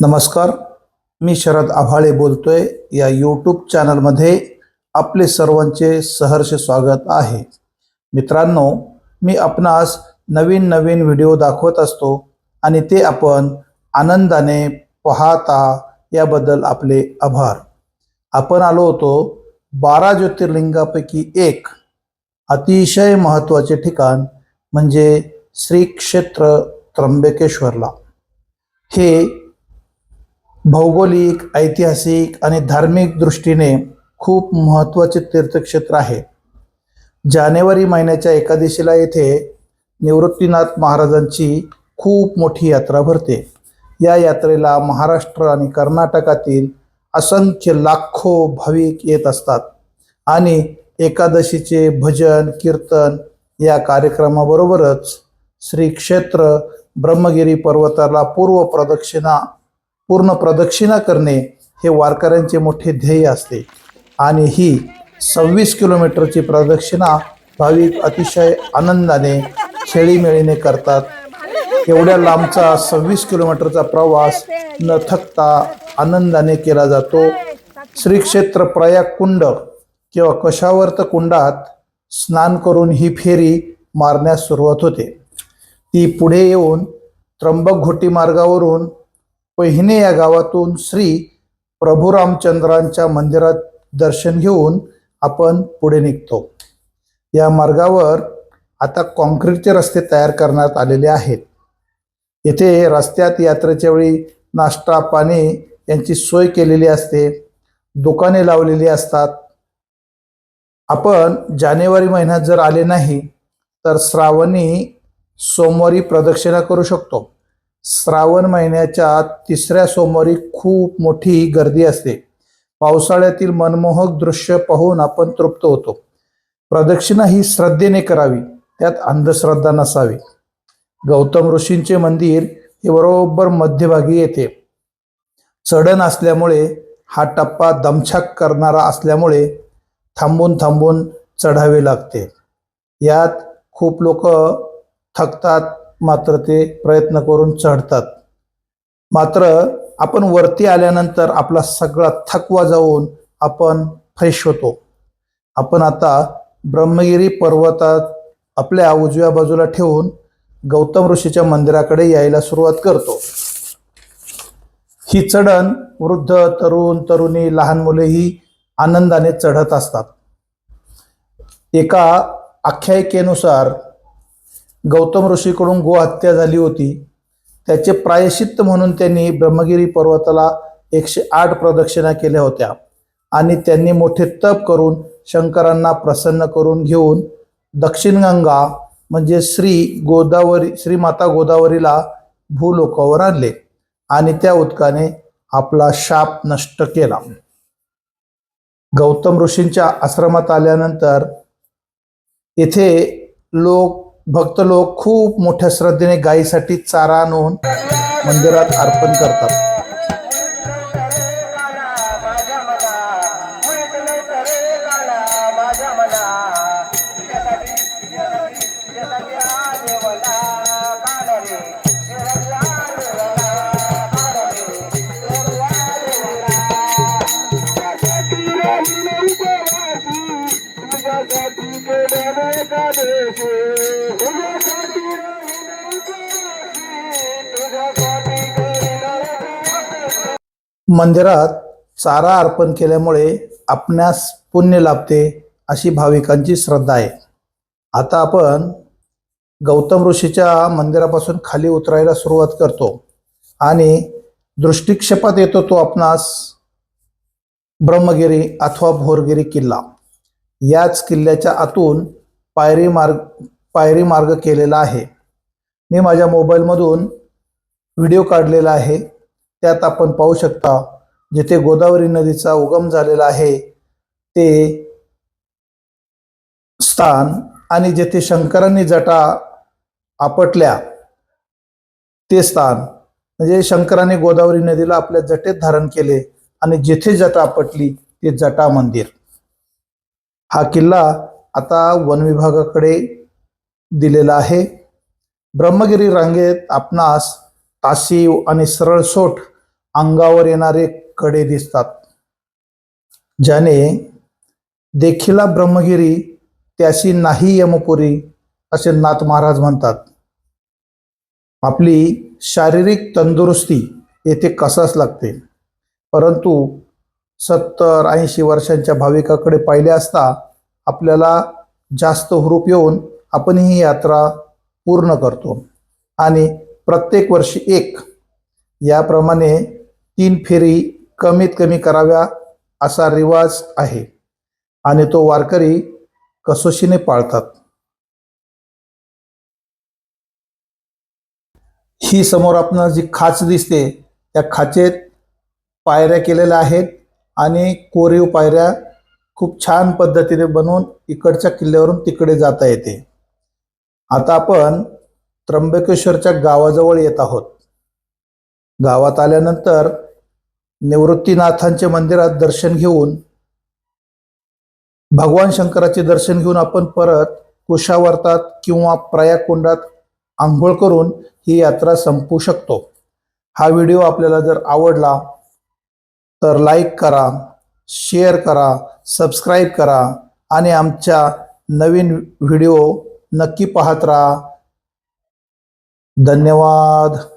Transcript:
नमस्कार मी शरद आव्हाळे बोलतोय. या यूट्यूब चॅनलमध्ये आपले सर्वांचे सहर्ष स्वागत आहे. मित्रांनो मी आपणास नवीन नवीन व्हिडिओ दाखवत असतो आणि ते आपण आनंदाने पाहता याबद्दल आपले आभार. आपण आलो होतो बारा ज्योतिर्लिंगापैकी एक. अतिशय महत्त्वाचे ठिकाण म्हणजे श्री क्षेत्र त्र्यंबकेश्वरला. हे भौगोलिक ऐतिहासिक आणि धार्मिक दृष्टीने खूप महत्त्वाचे तीर्थक्षेत्र आहे. जानेवारी महिन्याच्या एकादशीला येथे निवृत्तीनाथ महाराजांची खूप मोठी यात्रा भरते. या यात्रेला महाराष्ट्र आणि कर्नाटकातील असंख्य लाखो भाविक येत असतात आणि एकादशीचे भजन कीर्तन या कार्यक्रमाबरोबरच श्री क्षेत्र ब्रह्मगिरी पर्वताला पूर्व प्रदक्षिणा पूर्ण प्रदक्षिणा करणे हे वारकऱ्यांचे मोठे ध्येय असते. आणि ही सव्वीस किलोमीटरची प्रदक्षिणा भाविक अतिशय आनंदाने खेळीमेळीने करतात. एवढ्या लांबचा सव्वीस किलोमीटरचा प्रवास न थकता आनंदाने केला जातो. श्री क्षेत्र प्रयाग कुंड किंवा कशावर्त कुंडात स्नान करून ही फेरी मारण्यास सुरुवात होते. ती पुढे येऊन त्र्यंबक घोटी मार्गावरून पहिने या गावातून श्री प्रभू रामचंद्रांच्या मंदिरात दर्शन घेऊन आपण पुढे निघतो. या मार्गावर आता कॉन्क्रीटचे रस्ते तयार करण्यात आलेले आहेत. येथे रस्त्यात यात्रेच्या वेळी नाश्ता पाणी यांची सोय केलेली असते. दुकाने लावलेली असतात. आपण जानेवारी महिन्यात जर आले नाही तर श्रावणी सोमवारी प्रदक्षिणा करू शकतो. श्रावण महिन्याच्या तिसऱ्या सोमवारी खूप मोठी गर्दी असते. पावसाळ्यातील मनमोहक दृश्य पाहून आपण तृप्त होतो. प्रदक्षिणा ही श्रद्धेने करावी त्यात अंधश्रद्धा नसावी. गौतम ऋषींचे मंदिर हे बरोबर मध्यभागी येते. चढण असल्यामुळे हा टप्पा दमछाक करणारा असल्यामुळे थांबून थांबून चढावे लागते. यात खूप लोक थकतात मात्र ते प्रयत्न करून चढतात. मात्र आपण वरती आल्यानंतर आपला सगळा थकवा जाऊन आपण फ्रेश होतो. आपण आता ब्रह्मगिरी पर्वतात आपल्या उजव्या बाजूला ठेवून गौतम ऋषीच्या मंदिराकडे यायला सुरुवात करतो. ही चढण वृद्ध तरुण तरुणी लहान मुलेही आनंदाने चढत असतात. एका आख्यायिकेनुसार गौतम ऋषीकडून गोहत्या झाली होती. त्याचे प्रायश्चित्त म्हणून त्यांनी ब्रह्मगिरी पर्वताला एकशे आठ प्रदक्षिणा केल्या होत्या. आणि त्यांनी मोठे तप करून शंकरांना प्रसन्न करून घेऊन दक्षिण गंगा म्हणजे श्री गोदावरी श्री माता गोदावरीला भूलोकावर आणले आणि त्या उदकाने आपला शाप नष्ट केला. गौतम ऋषींच्या आश्रमात आल्यानंतर येथे लोक भक्त लोक खूप मोठ्या श्रद्धेने गायीसाठी चारा आणून मंदिरात अर्पण करतात. मंदिरात चारा अर्पण केल्यामुळे आपणास पुण्य लाभते अशी भाविकांची श्रद्धा आहे. आता आपण गौतम ऋषीच्या मंदिरापासून खाली उतरायला सुरुवात करतो आणि दृष्टिक्षेपात येतो तो आपणास ब्रह्मगिरी अथवा भोरगिरी किल्ला. याच किल्ल्याच्या आतून पायरी मार्ग पायरी मार्ग केलेला आहे. मी माझ्या मोबाईलमधून व्हिडिओ काढलेला आहे. त्यात आपण पाहू शकता जिथे गोदावरी नदीचा उगम झालेला आहे ते स्थान आणि जेथे शंकरांनी जटा आपटल्या ते स्थान. म्हणजे शंकराने गोदावरी नदीला आपल्या जटेत धारण केले आणि जिथे जटा आपटली ते जटा मंदिर. हा किल्ला आता वन विभागाकडे दिलेला आहे. ब्रह्मगिरी रांगेत आपणास ताशीव आणि सरळसोट अंगावर येणारे कडे दिसतात. ज्याने देखिला ब्रह्मगिरी त्याशी नाही यमपुरी असे नाथ महाराज म्हणतात. आपली शारीरिक तंदुरुस्ती येथे कसाच लागते? परंतु सत्तर ऐंशी वर्षांच्या भाविकाकडे पाहिले असता आपल्याला जास्त हुरूप येऊन आपण ही यात्रा पूर्ण करतो. आणि प्रत्येक वर्षी एक. याप्रमाणे तीन फेरी कमीत कमी कराव्या असा रिवाज आहे. आणि तो वारकरी कसोशीने पाळतात. ही समोर आपण जी खाच दिसते त्या खाचेत पायऱ्या केलेल्या आहेत आणि कोरीव पायऱ्या खूप छान पद्धतीने बनवून इकडच्या किल्ल्यावरून तिकडे जाता येते. आता आपण त्र्यंबकेश्वरच्या गावाजवळ येत आहोत. गावात आल्यानंतर निवृत्तीनाथांच्या मंदिरात दर्शन घेऊन भगवान शंकराचे दर्शन घेऊन आपण परत कुशावर्तात किंवा प्रयागकुंडात आंघोळ करून ही यात्रा संपवू शकतो. हा व्हिडिओ आपल्याला जर आवडला तर लाईक करा शेअर करा सबस्क्राईब करा आणि आमच्या नवीन व्हिडिओ नक्की पाहत राहा. धन्यवाद.